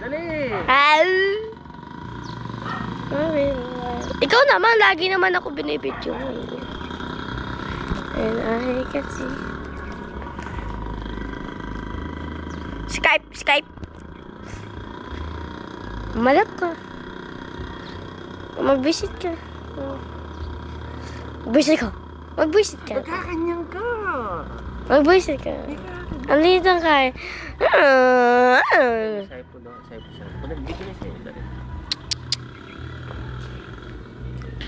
Dali! Al! Al! Ikaw naman, lagi naman ako binibidyo eh. And I can see. Skype, Skype. Malap ka. Mag-visit ka. Mag-visit ka. Mag-visit ka. Magkakanyang ka! Mag-visit ka. Andito ka. eh. Ah, ah. Sa'yo po no? Sa'yo po siya. Wala, hindi ko na sa'yo.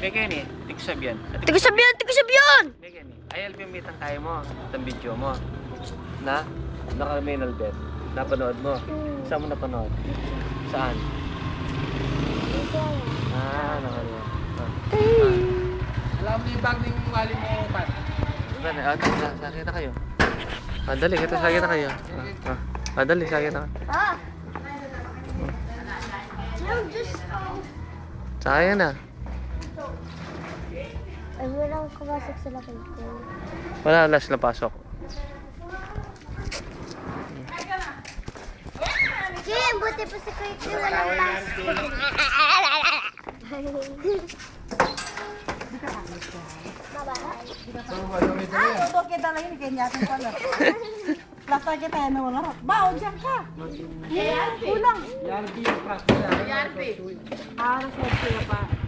Dali. Megan eh, hindi ko sabihan. At Tigo sabihan, tigo sabihan! Megan eh, ay albumit ang kaya mo. Itong video mo. Na? Naka-main albet. Napanood mo. Saan mo napanood? Saan? Ah, nakanood. Ah. Alam mo yung bag ng wali mo, Pat? Diba, na, ah, sakit na kayo. Ah, dali, kita sakit na kayo. Ah, ah, ah dali, sakit na. Ah. Yung Diyos ko. Sakit na. Ay, walang kumasok sa lakad ko. Wala, last na pasok. Jim, buti pa si Kuya Kuya walang pasok. Ah, todo kita lagi kaya natin pala. Plasta kita yan na wala. Bao, dyan ka. Kulang. Yarbi yung crack nila. Yarbi. Ah, nasa pa.